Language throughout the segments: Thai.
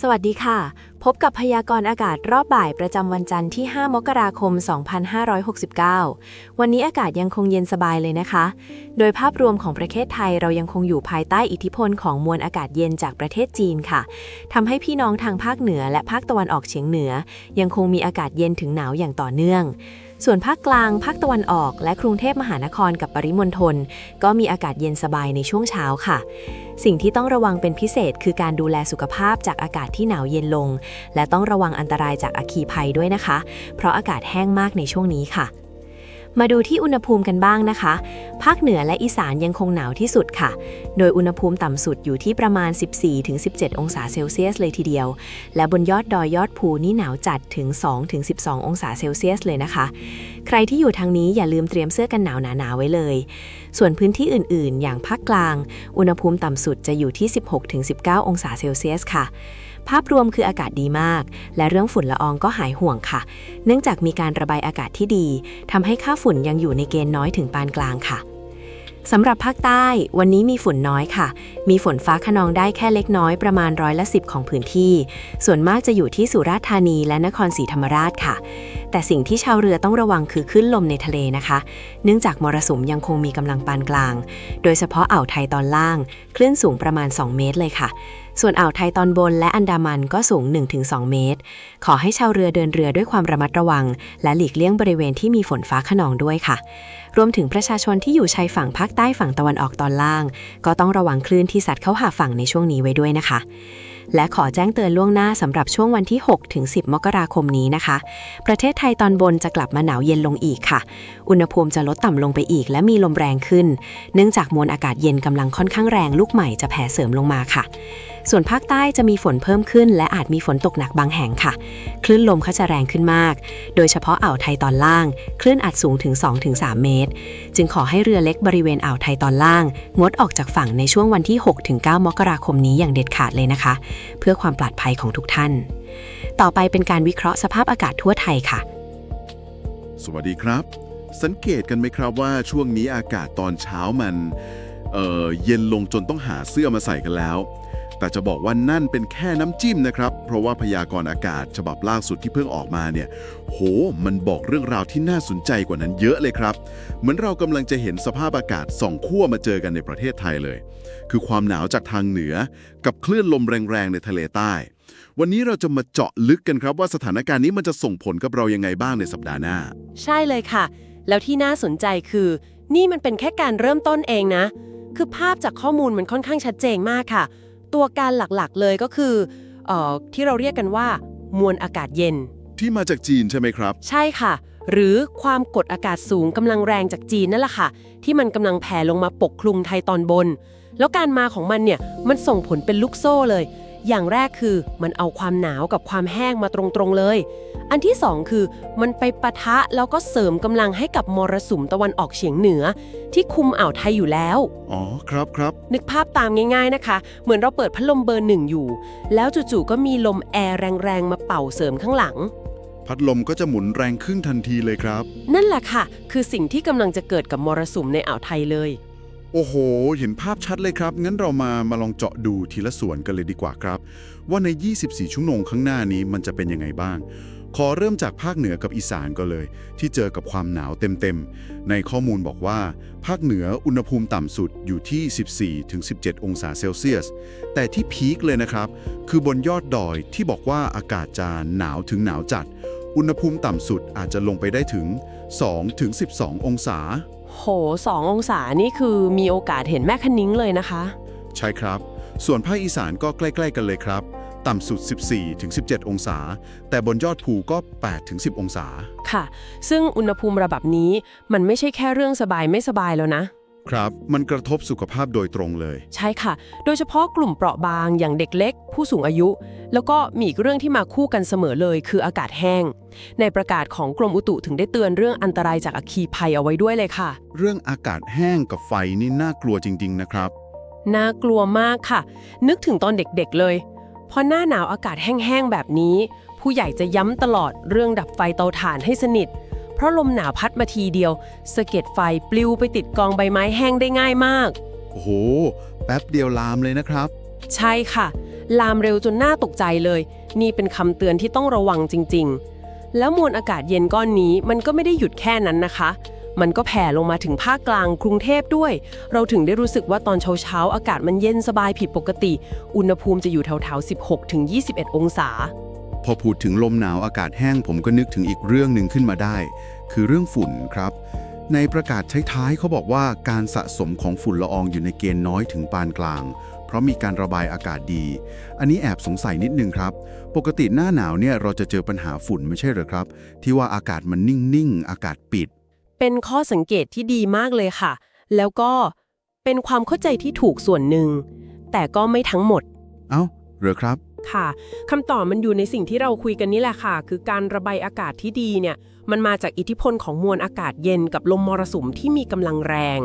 สวัสดีค่ะ พบกับพยากรณ์อากาศรอบบ่ายประจำวันจันทร์ที่ 5 มกราคม 2569 วันนี้อากาศยังคงเย็นสบายเลยนะคะ โดยภาพรวมของประเทศไทยเรายังคงอยู่ภายใต้อิทธิพลของมวลอากาศเย็นจากประเทศจีนค่ะทำให้พี่น้องทางภาคเหนือและภาคตะวันออกเฉียงเหนือ ยังคงมีอากาศเย็นถึงหนาวอย่างต่อเนื่อง ส่วนภาคกลาง ภาคตะวันออก และกรุงเทพมหานครกับปริมณฑลก็มีอากาศเย็นสบายในช่วงเช้าค่ะ สิ่งที่ต้องระวังเป็นพิเศษคือการดูแลสุขภาพจากอากาศที่หนาวเย็นลง และต้องระวังอันตรายจากอัคคีภัยด้วยนะคะ เพราะอากาศแห้งมากในช่วงนี้ค่ะ มาดูที่อุณหภูมิกันบ้างนะคะ ภาคเหนือและอีสานยังคงหนาวที่สุดค่ะ โดยอุณหภูมิต่ำสุดอยู่ที่ประมาณ 14-17 องศาเซลเซียสเลยทีเดียว และบนยอดดอยยอดภูนี่หนาวจัดถึง 2-12 องศาเซลเซียสเลยนะคะ ใครที่อยู่ทางนี้อย่าลืมเตรียมเสื้อกันหนาวหนาๆไว้เลย ส่วนพื้นที่อื่น ๆ อย่างภาคกลาง อุณหภูมิต่ำสุดจะอยู่ที่ 16-19 องศาเซลเซียสค่ะ ภาพรวมคืออากาศดีมาก และเรื่องฝุ่นละอองก็หายห่วงค่ะ เนื่องจากมีการระบายอากาศที่ดีทำให้ค่าฝุ่นยังอยู่ในเกณฑ์น้อยถึงปานกลางค่ะสำหรับภาคใต้วันนี้มีฝุ่นน้อยค่ะ มีฝนฟ้าขนองได้แค่เล็กน้อยประมาณร้อยละสิบของพื้นที่ ส่วนมากจะอยู่ที่สุราษฎร์ธานีและนครศรีธรรมราชค่ะ แต่สิ่งที่ชาวเรือต้องระวังคือคลื่นลมในทะเลนะคะ เนื่องจากมรสุมยังคงมีกำลังปานกลาง โดยเฉพาะอ่าวไทยตอนล่าง คลื่นสูงประมาณ 2 เมตรเลยค่ะ ส่วนอ่าวไทยตอนบนและอันดามันก็สูง 1-2 เมตร ขอให้ชาวเรือเดินเรือด้วยความระมัดระวัง และหลีกเลี่ยงบริเวณที่มีฝนฟ้าขนองด้วยค่ะ รวมถึงประชาชนที่อยู่ชายฝั่งภาคใต้ฝั่งตะวันออกตอนล่าง ก็ต้องระวังคลื่นที่ซัดเข้าหาฝั่งในช่วงนี้ไว้ด้วยนะคะและขอแจ้งเตือนล่วงหน้าสำหรับช่วงวันที่ 6 ถึง 10 มกราคมนี้นะคะ ประเทศไทยตอนบนจะกลับมาหนาวเย็นลงอีกค่ะ อุณหภูมิจะลดต่ำลงไปอีก และมีลมแรงขึ้น เนื่องจากมวลอากาศเย็นกำลังค่อนข้างแรงลูกใหม่จะแผ่เสริมลงมาค่ะส่วนภาคใต้จะมีฝนเพิ่มขึ้น และอาจมีฝนตกหนักบางแห่งค่ะ คลื่นลมก็จะแรงขึ้นมาก โดยเฉพาะอ่าวไทยตอนล่าง คลื่นอาจสูงถึง 2-3 เมตร จึงขอให้เรือเล็กบริเวณอ่าวไทยตอนล่าง งดออกจากฝั่งในช่วงวันที่ 6-9 มกราคมนี้อย่างเด็ดขาดเลยนะคะ เพื่อความปลอดภัยของทุกท่าน ต่อไปเป็นการวิเคราะห์สภาพอากาศทั่วไทยค่ะ สวัสดีครับ สังเกตกันไหมครับว่าช่วงนี้อากาศตอนเช้ามันเอ่อเย็นลงจนต้องหาเสื้อมาใส่กันแล้ว แต่จะบอกว่านั่นเป็นแค่น้ำจิ้มนะครับ เพราะว่าพยากรณ์อากาศฉบับล่าสุดที่เพิ่งออกมาเนี่ย โห มันบอกเรื่องราวที่น่าสนใจกว่านั้นเยอะเลยครับ เหมือนเรากำลังจะเห็นสภาพอากาศสองขั้วมาเจอกันในประเทศไทยเลย คือความหนาวจากทางเหนือ กับคลื่นลมแรงๆในทะเลใต้ วันนี้เราจะมาเจาะลึกกันครับว่าสถานการณ์นี้มันจะส่งผลกับเรายังไงบ้างในสัปดาห์หน้า ใช่เลยค่ะ แล้วที่น่าสนใจคือ นี่มันเป็นแค่การเริ่มต้นเองนะ คือภาพจากข้อมูลมันค่อนข้างชัดเจนมากค่ะ ตัวการหลักๆเลยก็คือเอ่อที่เราเรียกกันว่า มวลอากาศเย็น ที่มาจากจีนใช่ไหมครับ ใช่ค่ะ หรือความกดอากาศสูงกำลังแรงจากจีนนั่นแหละค่ะ ที่มันกำลังแผ่ลงมาปกคลุมไทยตอนบน แล้วการมาของมันเนี่ยมันส่งผลเป็นลูกโซ่เลย อย่างแรกคือมันเอาความหนาวกับความแห้งมาตรงๆเลย อันที่สองคือมันไปปะทะแล้วก็เสริมกำลังให้กับมรสุมตะวันออกเฉียงเหนือ ที่คุมอ่าวไทยอยู่แล้ว อ๋อ ครับครับนึกภาพตามง่าย ๆนะคะ เหมือนเราเปิดพัดลมเบอร์หนึ่งอยู่ แล้วจู่ๆก็มีลมแอร์แรงๆมาเป่าเสริมข้างหลัง พัดลมก็จะหมุนแรงขึ้นทันทีเลยครับ นั่นแหละค่ะ คือสิ่งที่กำลังจะเกิดกับมรสุมในอ่าวไทยเลย โอ้โห เห็นภาพชัดเลยครับ งั้นเรามามาลองเจาะดูทีละส่วนกันเลยดีกว่าครับ ว่าใน 24 ชั่วโมงข้างหน้านี้มันจะเป็นยังไงบ้าง ขอเริ่มจากภาคเหนือกับอีสานก็เลย ที่เจอกับความหนาวเต็มๆ ในข้อมูลบอกว่า ภาคเหนืออุณหภูมิต่ำสุดอยู่ที่ 14-17 องศาเซลเซียส แต่ที่พีคเลยนะครับ คือบนยอดดอยที่บอกว่าอากาศจะหนาวถึงหนาวจัด อุณหภูมิต่ำสุดอาจจะลงไปได้ถึง 2-12 องศา โหสององศานี่คือมีโอกาสเห็นแม่คันนิ้งเลยนะคะ ใช่ครับ ส่วนภาคอีสานก็ใกล้ ๆ กันเลยครับ ต่ำสุด 14-17 องศา แต่บนยอดภูก็8-10 องศา ค่ะ ซึ่งอุณหภูมิระดับนี้มันไม่ใช่แค่เรื่องสบายไม่สบายแล้วนะ ครับ มันกระทบสุขภาพโดยตรงเลย ใช่ค่ะ โดยเฉพาะกลุ่มเปราะบางอย่างเด็กเล็ก ผู้สูงอายุ แล้วก็มีอีกเรื่องที่มาคู่กันเสมอเลย คืออากาศแห้ง ในประกาศของกรมอุตุถึงได้เตือนเรื่องอันตรายจากอัคคีภัยเอาไว้ด้วยเลยค่ะ เรื่องอากาศแห้งกับไฟนี่น่ากลัวจริง ๆ นะครับ น่ากลัวมากค่ะ นึกถึงตอนเด็กๆเลย พอหน้าหนาวอากาศแห้งๆแบบนี้ ผู้ใหญ่จะย้ำตลอดเรื่องดับไฟเตาถ่านให้สนิท เพราะลมหนาวพัดมาทีเดียวสะเก็ดไฟปลิวไปติดกองใบไม้แห้งได้ง่ายมาก โอ้โห แป๊บเดียวลามเลยนะครับ ใช่ค่ะ ลามเร็วจนน่าตกใจเลย นี่เป็นคำเตือนที่ต้องระวังจริง ๆ แล้วมวลอากาศเย็นก้อนนี้มันก็ไม่ได้หยุดแค่นั้นนะคะ มันก็แผ่ลงมาถึงภาคกลางกรุงเทพด้วย เราถึงได้รู้สึกว่าตอนเช้าๆอากาศมันเย็นสบายผิดปกติ อุณหภูมิจะอยู่แถวๆ16ถึง21 องศา พอพูดถึงลมหนาวอากาศแห้งผมก็นึกถึงอีกเรื่องหนึ่งขึ้นมาได้ คือเรื่องฝุ่นครับ ในประกาศท้ายๆเขาบอกว่าการสะสมของฝุ่นละอองอยู่ในเกณฑ์น้อยถึงปานกลาง เพราะมีการระบายอากาศดี อันนี้แอบสงสัยนิดนึงครับ ปกติหน้าหนาวเนี่ยเราจะเจอปัญหาฝุ่นไม่ใช่เหรอครับ ที่ว่าอากาศมันนิ่งๆอากาศปิด เป็นข้อสังเกตที่ดีมากเลยค่ะ แล้วก็เป็นความเข้าใจที่ถูกส่วนหนึ่งแต่ก็ไม่ทั้งหมด เอ้าเหรอครับ ค่ะคำตอบมันอยู่ในสิ่งที่เราคุยกันนี่แหละค่ะ คือการระบายอากาศที่ดีเนี่ย มันมาจากอิทธิพลของมวลอากาศเย็นกับลมมรสุมที่มีกำลังแรง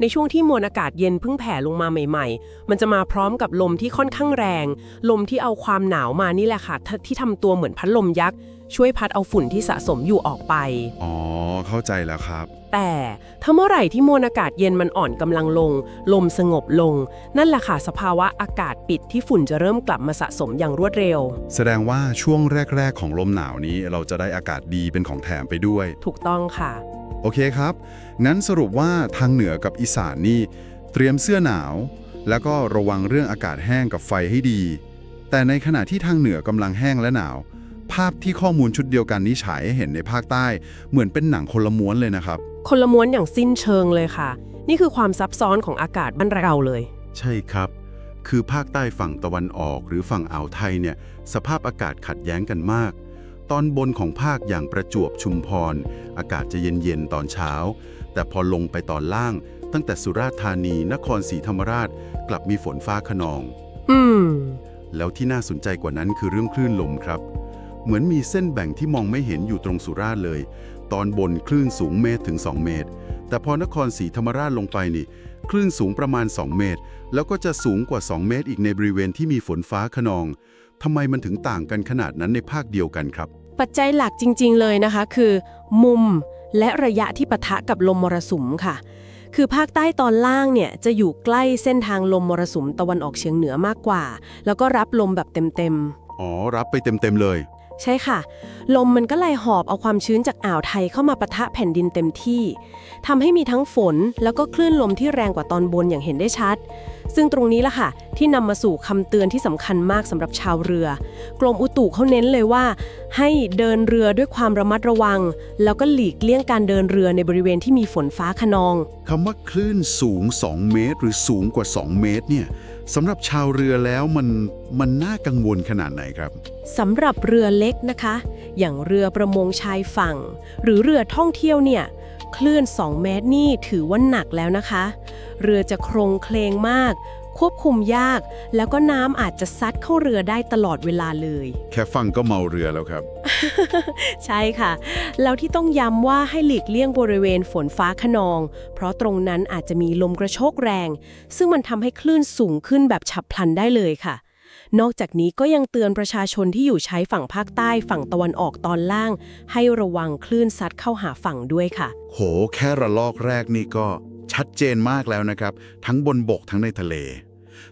ในช่วงที่มวลอากาศเย็นเพิ่งแผ่ลงมาใหม่ๆ มันจะมาพร้อมกับลมที่ค่อนข้างแรง ลมที่เอาความหนาวมานี่แหละค่ะทที่ทำตัวเหมือนพัดลมยักษ์ ช่วยพัดเอาฝุ่นที่สะสมอยู่ออกไป อ๋อ เข้าใจแล้วครับ แต่ถ้าเมื่อไหร่ที่มวลอากาศเย็นมันอ่อนกำลังลง ลมสงบลง นั่นแหละค่ะสภาวะอากาศปิดที่ฝุ่นจะเริ่มกลับมาสะสมอย่างรวดเร็ว แสดงว่าช่วงแรก ๆ ของลมหนาวนี้เราจะได้อากาศดีเป็นของแถมไปด้วย ถูกต้องค่ะ โอเคครับงั้นสรุปว่าทางเหนือกับอีสานนี่ เตรียมเสื้อหนาว แล้วก็ระวังเรื่องอากาศแห้งกับไฟให้ดี แต่ในขณะที่ทางเหนือกำลังแห้งและหนาว ภาพที่ข้อมูลชุดเดียวกันนี้ฉายให้เห็นในภาคใต้ เหมือนเป็นหนังคนละม้วนเลยนะครับ คนละม้วนอย่างสิ้นเชิงเลยค่ะ นี่คือความซับซ้อนของอากาศบ้านเราเลย ใช่ครับ คือภาคใต้ฝั่งตะวันออก หรือฝั่งอ่าวไทยเนี่ยสภาพอากาศขัดแย้งกันมาก ตอนบนของภาคอย่างประจวบชุมพร อากาศจะเย็นๆ ตอนเช้า แต่พอลงไปตอนล่าง ตั้งแต่สุราษฎร์ธานี นครศรีธรรมราช กลับมีฝนฟ้าขนอง อืม แล้วที่น่าสนใจกว่านั้นคือเรื่องคลื่นลมครับ เหมือนมีเส้นแบ่งที่มองไม่เห็นอยู่ตรงสุราษฎร์เลย ตอนบนคลื่นสูงเมตรถึง 2 เมตร แต่พอนครศรีธรรมราชลงไปนี่ คลื่นสูงประมาณ 2 เมตร แล้วก็จะสูงกว่า 2 เมตร อีกในบริเวณที่มีฝนฟ้าขนองทำไมมันถึงต่างกันขนาดนั้นในภาคเดียวกันครับ ปัจจัยหลักจริง ๆ เลยนะคะ คือ มุมและระยะที่ปะทะกับลมมรสุมค่ะ คือภาคใต้ตอนล่างเนี่ยจะอยู่ใกล้เส้นทางลมมรสุมตะวันออกเฉียงเหนือมากกว่า แล้วก็รับลมแบบเต็มๆ อ๋อ รับไปเต็มๆเลย ใช่ค่ะ ลมมันก็เลยหอบเอาความชื้นจากอ่าวไทยเข้ามาปะทะแผ่นดินเต็มที่ทำให้มีทั้งฝนแล้วก็คลื่นลมที่แรงกว่าตอนบนอย่างเห็นได้ชัด ซึ่งตรงนี้ล่ะค่ะ ที่นำมาสู่คำเตือนที่สำคัญมากสำหรับชาวเรือ กรมอุตุเขาเน้นเลยว่า ให้เดินเรือด้วยความระมัดระวัง แล้วก็หลีกเลี่ยงการเดินเรือในบริเวณที่มีฝนฟ้าขนองคำว่าคลื่นสูง 2 เมตร หรือสูงกว่า 2 เมตรเนี่ยสำหรับชาวเรือแล้วมันมันน่ากังวลขนาดไหนครับสำหรับเรือเล็กนะคะ อย่างเรือประมงชายฝั่ง หรือเรือท่องเที่ยวเนี่ย คลื่น 2 เมตรนี่ถือว่าหนักแล้วนะคะ เรือจะโครงเคลงมาก ควบคุมยาก แล้วก็น้ำอาจจะซัดเข้าเรือได้ตลอดเวลาเลย แค่ฟังก็เมาเรือแล้วครับ ใช่ค่ะ แล้วที่ต้องย้ำว่าให้หลีกเลี่ยงบริเวณฝนฟ้าขนอง เพราะตรงนั้นอาจจะมีลมกระโชกแรง ซึ่งมันทำให้คลื่นสูงขึ้นแบบฉับพลันได้เลยค่ะ นอกจากนี้ก็ยังเตือนประชาชนที่อยู่ใช้ฝั่งภาคใต้ฝั่งตะวันออกตอนล่าง ให้ระวังคลื่นซัดเข้าหาฝั่งด้วยค่ะ โห แค่ระลอกแรกนี่ก็ชัดเจนมากแล้วนะครับ ทั้งบนบกทั้งในทะเล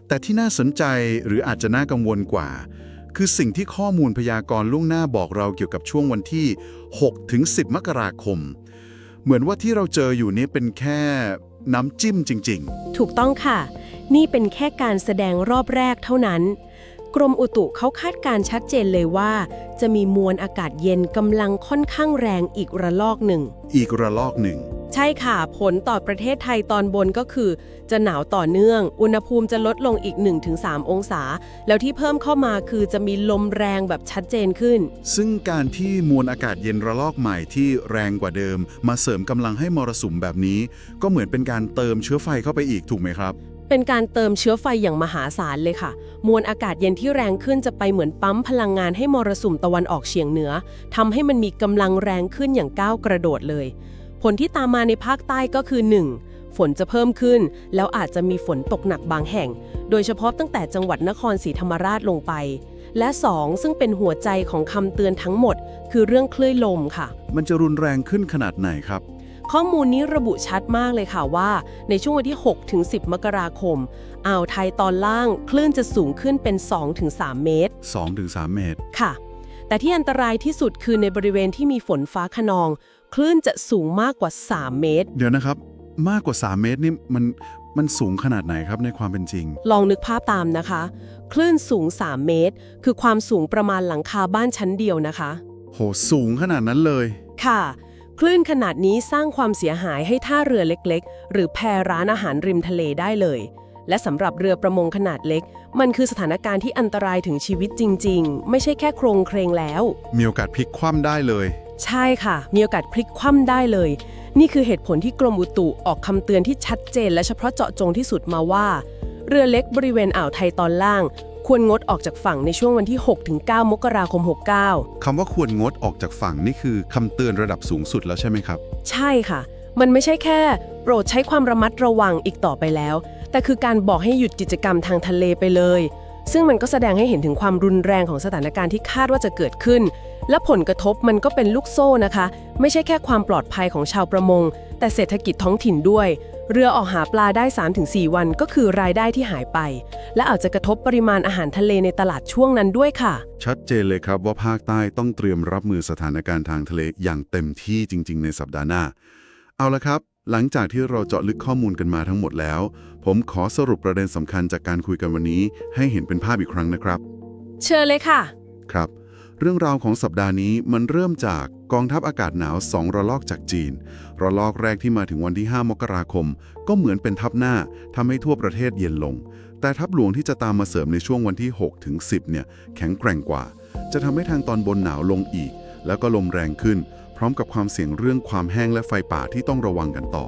แต่ที่น่าสนใจหรืออาจจะน่ากังวลกว่า คือสิ่งที่ข้อมูลพยากรณ์ล่วงหน้าบอกเราเกี่ยวกับช่วงวันที่ 6 ถึง 10 มกราคม เหมือนว่าที่เราเจออยู่นี้เป็นแค่น้ำจิ้มจริงถูกต้องค่ะ นี่เป็นแค่การแสดงรอบแรกเท่านั้น กรมอุตุเขาคาดการณ์ชัดเจนเลยว่า จะมีมวลอากาศเย็นกำลังค่อนข้างแรงอีกระลอกหนึ่งๆอีกระลอกหนึ่ง ใช่ค่ะ ผลต่อประเทศไทยตอนบนก็คือ จะหนาวต่อเนื่อง อุณหภูมิจะลดลงอีก 1-3 องศา แล้วที่เพิ่มเข้ามาคือจะมีลมแรงแบบชัดเจนขึ้น ซึ่งการที่มวลอากาศเย็นระลอกใหม่ที่แรงกว่าเดิม มาเสริมกำลังให้มรสุมแบบนี้ ก็เหมือนเป็นการเติมเชื้อไฟเข้าไปอีกถูกไหมครับ เป็นการเติมเชื้อไฟอย่างมหาศาลเลยค่ะ มวลอากาศเย็นที่แรงขึ้นจะไปเหมือนปั๊มพลังงานให้มรสุมตะวันออกเฉียงเหนือทำให้มันมีกำลังแรงขึ้นอย่างก้าวกระโดดเลย ผลที่ตามมาในภาคใต้ก็คือ 1. ฝนจะเพิ่มขึ้น แล้วอาจจะมีฝนตกหนักบางแห่ง โดยเฉพาะตั้งแต่จังหวัดนครศรีธรรมราชลงไป และ 2. ซึ่งเป็นหัวใจของคำเตือนทั้งหมด คือเรื่องคลื่นลมค่ะ มันจะรุนแรงขึ้นขนาดไหนครับ ข้อมูลนี้ระบุชัดมากเลยค่ะว่า ในช่วงวันที่ 6 ถึง 10 มกราคม อ่าวไทยตอนล่างคลื่นจะสูงขึ้นเป็น 2 ถึง 3 เมตร2-3เมตร ค่ะ แต่ที่อันตรายที่สุดคือในบริเวณที่มีฝนฟ้าขนอง คลื่นจะสูงมากกว่า 3 เมตร เดี๋ยวนะครับ มากกว่า 3 เมตรนี่มันมันสูงขนาดไหนครับในความเป็นจริง ลองนึกภาพตามนะคะ คลื่นสูง 3 เมตร คือความสูงประมาณหลังคาบ้านชั้นเดียวนะคะ โหสูงขนาดนั้นเลย ค่ะ คลื่นขนาดนี้สร้างความเสียหายให้ท่าเรือเล็กๆ หรือแพร้านอาหารริมทะเลได้เลย และสำหรับเรือประมงขนาดเล็ก มันคือสถานการณ์ที่อันตรายถึงชีวิตจริง ๆ ไม่ใช่แค่โครงเครงแล้ว มีโอกาสพลิกคว่ำได้เลย ใช่ค่ะ มีโอกาสพลิกคว่ำได้เลย นี่คือเหตุผลที่กรมอุตุออกคำเตือนที่ชัดเจน และเฉพาะเจาะจงที่สุดมาว่า เรือเล็กบริเวณอ่าวไทยตอนล่าง ควรงดออกจากฝั่งในช่วงวันที่ 6-9 มกราคม 69 คำว่าควรงดออกจากฝั่งนี่คือคำเตือนระดับสูงสุดแล้วใช่ไหมครับ ใช่ค่ะ มันไม่ใช่แค่ โปรดใช้ความระมัดระวังอีกต่อไปแล้ว แต่คือการบอกให้หยุดกิจกรรมทางทะเลไปเลย ซึ่งมันก็แสดงให้เห็นถึงความรุนแรงของสถานการณ์ที่คาดว่าจะเกิดขึ้น และผลกระทบมันก็เป็นลูกโซ่นะคะ ไม่ใช่แค่ความปลอดภัยของชาวประมง แต่เศรษฐกิจท้องถิ่นด้วย เรือออกหาปลาได้ 3-4 วันก็คือรายได้ที่หายไป และอาจจะกระทบปริมาณอาหารทะเลในตลาดช่วงนั้นด้วยค่ะ ชัดเจนเลยครับว่าภาคใต้ต้องเตรียมรับมือสถานการณ์ทางทะเลอย่างเต็มที่จริง ๆ ในสัปดาห์หน้า เอาละครับ หลังจากที่เราเจาะลึกข้อมูลกันมาทั้งหมดแล้ว ผมขอสรุปประเด็นสำคัญจากการคุยกันวันนี้ ให้เห็นเป็นภาพอีกครั้งนะครับ เชิญเลยค่ะ ครับ เรื่องราวของสัปดาห์นี้มันเริ่มจากกองทัพอากาศหนาวสองระลอกจากจีน ระลอกแรกที่มาถึงวันที่ 5 มกราคม ก็เหมือนเป็นทัพหน้าทำให้ทั่วประเทศเย็นลง แต่ทัพหลวงที่จะตามมาเสริมในช่วงวันที่ 6 ถึง 10 เนี่ย แข็งแกร่งกว่า จะทำให้ทางตอนบนหนาวลงอีก แล้วก็ลมแรงขึ้น พร้อมกับความเสี่ยงเรื่องความแห้งและไฟป่าที่ต้องระวังกันต่อ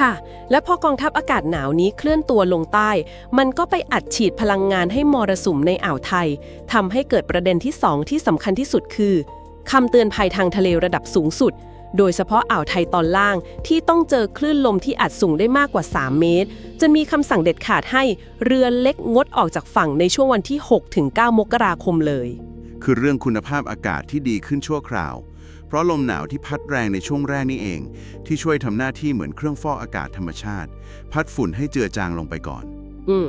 ค่ะ และพอกองทัพอากาศหนาวนี้เคลื่อนตัวลงใต้ มันก็ไปอัดฉีดพลังงานให้มรสุมในอ่าวไทยทำให้เกิดประเด็นที่2ที่สำคัญที่สุดคือคำเตือนภัยทางทะเลระดับสูงสุด โดยเฉพาะอ่าวไทยตอนล่างที่ต้องเจอคลื่นลมที่อาจสูงได้มากกว่า 3 เมตร จนมีคำสั่งเด็ดขาดให้เรือเล็กงดออกจากฝั่งในช่วงวันที่6-9มกราคมเลย คือเรื่องคุณภาพอากาศที่ดีขึ้นชั่วคราว เพราะลมหนาวที่พัดแรงในช่วงแรกนี่เอง ที่ช่วยทำหน้าที่เหมือนเครื่องฟอกอากาศธรรมชาติ พัดฝุ่นให้เจือจางลงไปก่อน อืม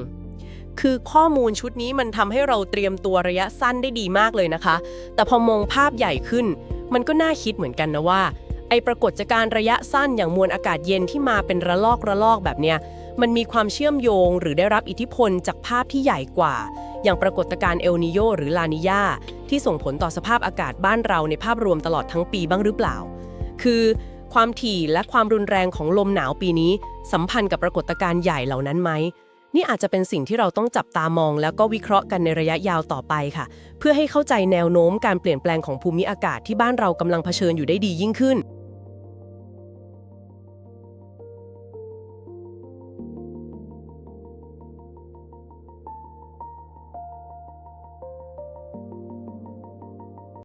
คือข้อมูลชุดนี้มันทำให้เราเตรียมตัวระยะสั้นได้ดีมากเลยนะคะ แต่พอมองภาพใหญ่ขึ้น มันก็น่าคิดเหมือนกันนะว่า อปรากฏการณ์ระยะสั้นอย่างมวลอากาศเย็นที่มาเป็นระลอกระลอกแบบเนี้ยมันมีความเชื่อมโยงหรือได้รับอิทธิพลจากภาพที่ใหญ่กว่า อย่างปรากฏการณ์เอลนิโยหรือลานิยาที่ส่งผลต่อสภาพอากาศบ้านเราในภาพรวมตลอดทั้งปีบ้างหรือเปล่า คือความถี่และความรุนแรงของลมหนาวปีนี้ สัมพันธ์กับปรากฏการณ์ใหญ่เหล่านั้นไหม นี่อาจจะเป็นสิ่งที่เราต้องจับตามอง แล้วก็วิเคราะห์กันในระยะยาวต่อไปค่ะ เพื่อให้เข้าใจแนวโน้มการเปลี่ยนแปลงของภูมิอากาศที่บ้านเรากำลังเผชิญอยู่ได้ดียิ่งขึ้น